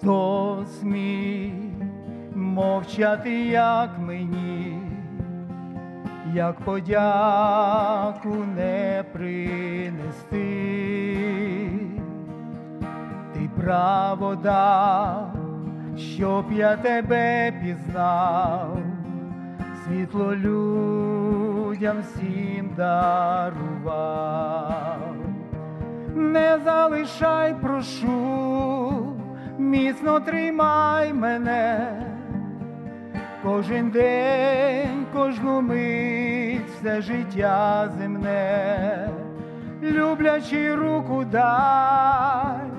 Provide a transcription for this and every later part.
Христос мій, мовчати як мені, як подяку не принести, ти право дав, щоб я тебе пізнав, світло людям всім дарував. Не залишай, прошу, міцно тримай мене, кожен день, кожну мить, все життя земне, люблячи руку дай,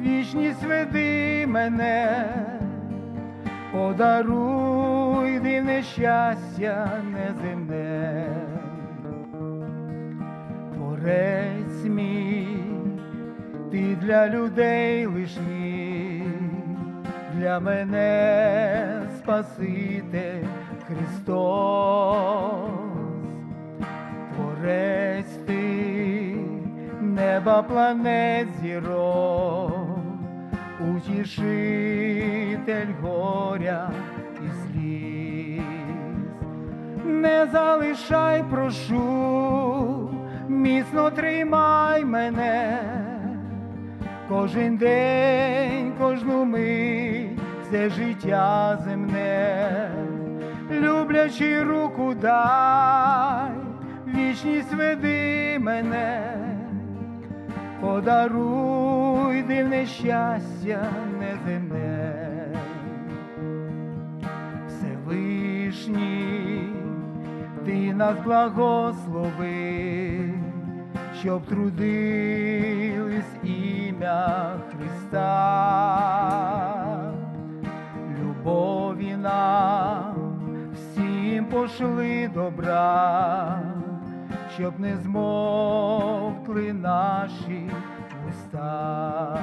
вічність веди мене, подаруй дивне щастя неземне. Творець мій, ти для людей лиш мій, для мене Спаситель Христос, Творець ти, неба планет зірок, утішитель горя і сліз. Не залишай, прошу, міцно тримай мене, кожен день, кожну мить, все життя земне, люблячи руку дай, вічність веди мене, подаруй дивне щастя неземне. Всевишній, ти нас благослови, щоб трудились ім'я Христа, любові нам всім пошли добра, щоб не змовкли наші уста.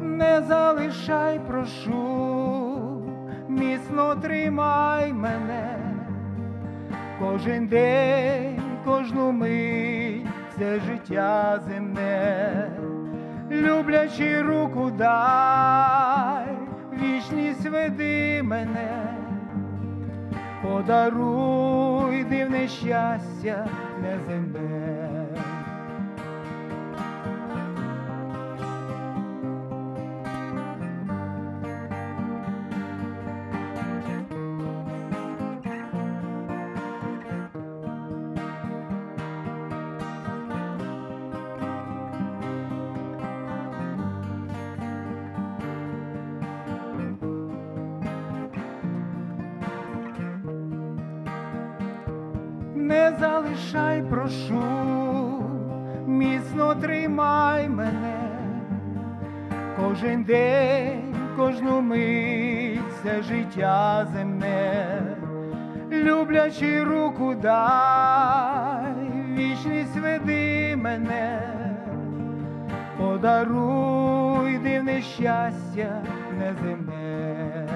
Не залишай, прошу, міцно тримай мене, кожен день, кожну мить, все життя земне, люблячи руку дай, веди мене, подаруй дивне щастя неземне. Не залишай, прошу, міцно тримай мене, кожен день, кожну мить, все життя земне, люблячи руку дай, вічність веди мене, подаруй дивне щастя неземне.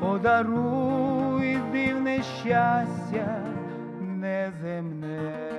Подаруй щастя неземне.